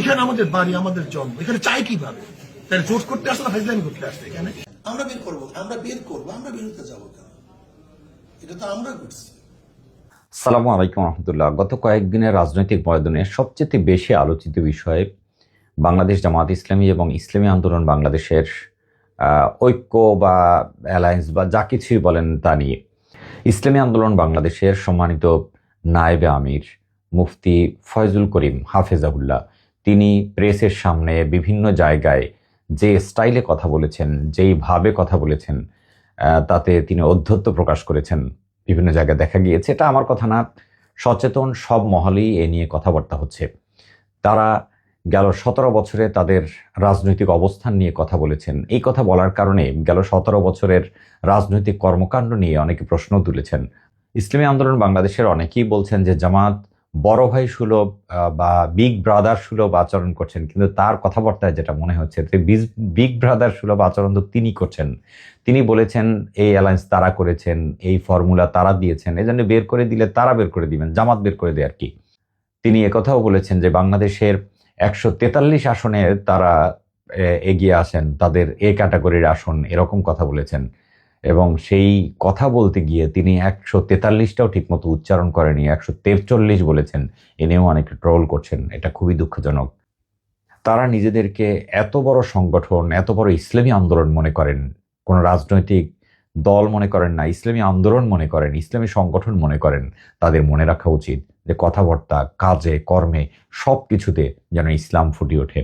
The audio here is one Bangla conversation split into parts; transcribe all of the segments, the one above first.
এখানে আমাদের বাড়ি আমাদের জন্ম। এখানে চাই কীভাবে? তাহলে জোট করতে আসলে ফাইজলামি করতে আসছে এখানে? আমরা বের করব আমরা বের করব আমরা বিরুদ্ধে যাব কেন? এটা তো আমরা করছি। সালামু আলাইকুম রহমতুল্লাহ। গত কয়েকদিনের রাজনৈতিক ময়দানে সবচেয়ে বেশি আলোচিত বিষয়ে বাংলাদেশ জামাত ইসলামী এবং ইসলামী আন্দোলন বাংলাদেশের ঐক্য বা অ্যালায়েন্স বা যা কিছুই বলেন তা নিয়ে। ইসলামী আন্দোলন বাংলাদেশের সম্মানিত নায়েবে আমির মুফতি ফয়জুল করিম হাফেজাহুল্লাহ। তিনি প্রেসের সামনে বিভিন্ন জায়গায় যে স্টাইলে কথা বলেছেন যেইভাবে কথা বলেছেন তাতে তিনি অধ্যত্ব প্রকাশ করেছেন। বিভিন্ন জায়গায় দেখা গিয়েছে, এটা আমার কথা না, সচেতন সব মহলেই এ নিয়ে কথাবার্তা হচ্ছে। তারা গেল সতেরো বছরে তাদের রাজনৈতিক অবস্থান নিয়ে কথা বলেছেন। এই কথা বলার কারণে গেল সতেরো বছরের রাজনৈতিক কর্মকাণ্ড নিয়ে অনেকে প্রশ্ন তুলেছেন। ইসলামী আন্দোলন বাংলাদেশের অনেকেই বলছেন যে জামাত বড় ভাই সুলভ বা বিগ ব্রাদার সুলভ আচরণ করছেন, কিন্তু তার কথাবার্তায় যেটা মনে হচ্ছে, যে বিগ ব্রাদার সুলভ আচরণ তো তিনি করছেন। তিনি বলেছেন, এই অ্যালায়েন্স তারা করেছেন, এই ফর্মুলা তারা দিয়েছেন এজন্য বের করে দিলে তারা বের করে দিবেন, জামাত বের করে দেয় আর কি তিনি একথাও বলেছেন যে বাংলাদেশের একশো তেতাল্লিশ আসনে তারা এগিয়ে আসেন, তাদের এ ক্যাটাগরির আসন এরকম কথা বলেছেন। এবং সেই কথা বলতে গিয়ে তিনি একশো তেতাল্লিশটাও ঠিকমতো উচ্চারণ করেনি, একশো তেচল্লিশ বলেছেন। এ নিয়েও অনেকে ট্রোল করছেন, এটা খুবই দুঃখজনক। তারা নিজেদেরকে এত বড় সংগঠন, এত বড় ইসলামী আন্দোলন মনে করেন, কোন রাজনৈতিক দল মনে করেন না, ইসলামী আন্দোলন মনে করেন, ইসলামী সংগঠন মনে করেন, তাদের মনে রাখা উচিত যে কথাবার্তা, কাজে, কর্মে সব কিছুতে যেন ইসলাম ফুটে ওঠে।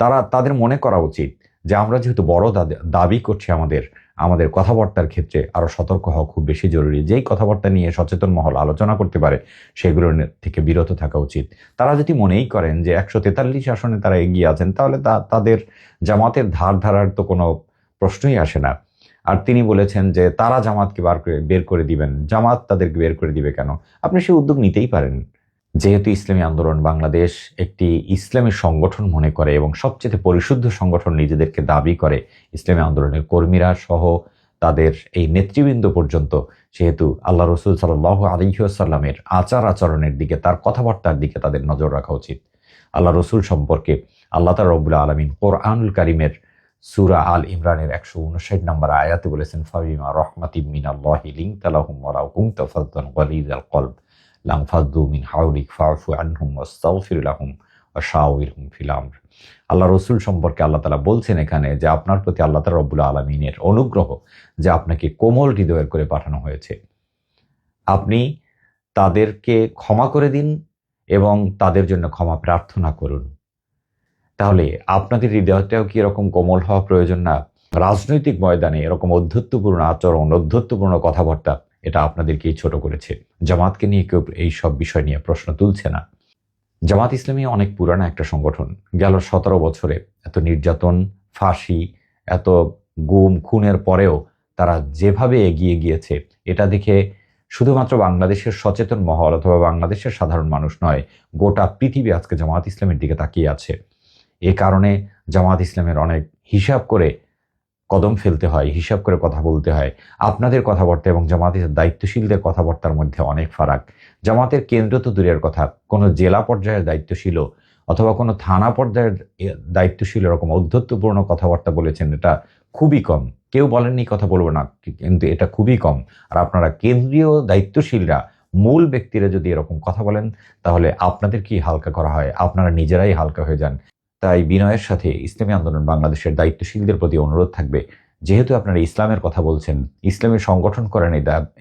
তারা, তাদের মনে করা উচিত যে আমরা যেহেতু বড় দাবি করছি আমাদের আমাদের কথাবার্তার ক্ষেত্রে আরও সতর্ক হওয়া খুব বেশি জরুরি। যেই কথাবার্তা নিয়ে সচেতন মহল আলোচনা করতে পারে, সেগুলো থেকে বিরত থাকা উচিত। তারা যদি মনেই করেন যে একশো তেতাল্লিশ আসনে তারা এগিয়ে আছেন, তাহলে তাদের জামাতের ধার ধারার তো কোনো প্রশ্নই আসে না। আর তিনি বলেছেন যে তারা জামাতকে বার করে বের করে দিবেন। জামাত তাদেরকে বের করে দিবে কেন? আপনি সেই উদ্যোগ নিতেই পারেন। যেহেতু ইসলামী আন্দোলন বাংলাদেশ একটি ইসলামী সংগঠন মনে করে এবং সবচেয়ে পরিশুদ্ধ সংগঠন নিজেদেরকে দাবি করে, ইসলামী আন্দোলনের কর্মীরা সহ তাদের এই নেতৃবৃন্দ পর্যন্ত, সেহেতু আল্লাহ রসুল সাল্লাহ আলিহাসাল্লামের আচার আচরণের দিকে, তার কথাবার্তার দিকে তাদের নজর রাখা উচিত। আল্লাহ রসুল সম্পর্কে আল্লাহ তার রব্বুল আলমিন কোরআনুল কারিমের সুরা আল ইমরানের একশো উনষাট নম্বর আয়াতে বলেছেন, ফাবিমা রহমাতিম মিন আল্লাহি লিং তালাহুম ওয়ালাউ কুনতা ফাদ্দান গলিদ আল কলব। মিন ফাফু আনহুম আমর। আল্লাহ রসুল সম্পর্কে আল্লাহ তালা বলছেন এখানে যে আপনার প্রতি আল্লাহ তালা রব্বুল আলমিনের অনুগ্রহ যে আপনাকে কোমল হৃদয়ের করে পাঠানো হয়েছে। আপনি তাদেরকে ক্ষমা করে দিন এবং তাদের জন্য ক্ষমা প্রার্থনা করুন। তাহলে আপনাদের হৃদয়টাও কি এরকম কোমল হওয়া প্রয়োজন না? রাজনৈতিক ময়দানে এরকম অধ্যত্বপূর্ণ আচরণ, অধ্যত্বপূর্ণ কথাবার্তা এটা আপনাদেরকেই ছোট করেছে। জামাতকে নিয়ে কেউ এই সব বিষয় নিয়ে প্রশ্ন তুলছে না। জামাত ইসলামী অনেক পুরানো একটা সংগঠন। গেল সতেরো বছরে এত নির্যাতন, ফাঁসি, এত গুম, খুনের পরেও তারা যেভাবে এগিয়ে গিয়েছে, এটা দেখে শুধুমাত্র বাংলাদেশের সচেতন মহল অথবা বাংলাদেশের সাধারণ মানুষ নয়, গোটা পৃথিবী আজকে জামাত ইসলামের দিকে তাকিয়ে আছে। এ কারণে জামাত ইসলামের অনেক হিসাব করে কদম ফেলতে হয়, হিসাব করে কথা বলতে হয়। আপনাদের কথাবার্তা এবং জামাতের দায়িত্বশীলদের কথাবার্তার মধ্যে অনেক ফারাক। জামাতের কেন্দ্র তো দূরের কথা। কোনো জেলা পর্যায়ের দায়িত্বশীল অথবা কোনো থানা পর্যায়ের দায়িত্বশীল এরকম ঔদ্ধত্যপূর্ণ কথাবার্তা বলেছেন, এটা খুবই কম। কেউ বলেননি কথা বলব না কিন্তু এটা খুবই কম। আর আপনারা কেন্দ্রীয় দায়িত্বশীলরা, মূল ব্যক্তিরা যদি এরকম কথা বলেন, তাহলে আপনাদের কি হালকা করা হয়? আপনারা নিজেরাই হালকা হয়ে যান। তাই বিনয়ের সাথে ইসলামী আন্দোলন বাংলাদেশের দায়িত্বশীলদের প্রতি অনুরোধ থাকবে। যেহেতু আপনারা ইসলামের কথা বলছেন, ইসলামের সংগঠন করেন,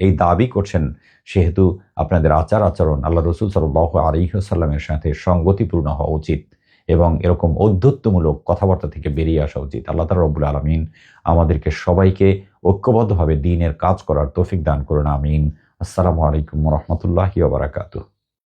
এই দাবি করছেন, সেহেতু আপনাদের আচার আচরণ আল্লাহ রসুল সাল্লাহ আলিহাসাল্লামের সাথে সঙ্গতিপূর্ণ হওয়া উচিত এবং এরকম অধ্যত্বমূলক কথাবার্তা থেকে বেরিয়ে আসা উচিত। আল্লাহ তালা রব্বুল আলমিন আমাদেরকে সবাইকে ঐক্যবদ্ধভাবে দিনের কাজ করার তৌফিক দান করুন। আমিন। আসসালামু আলাইকুম রহমতুল্লাহি বারাকাতুহ।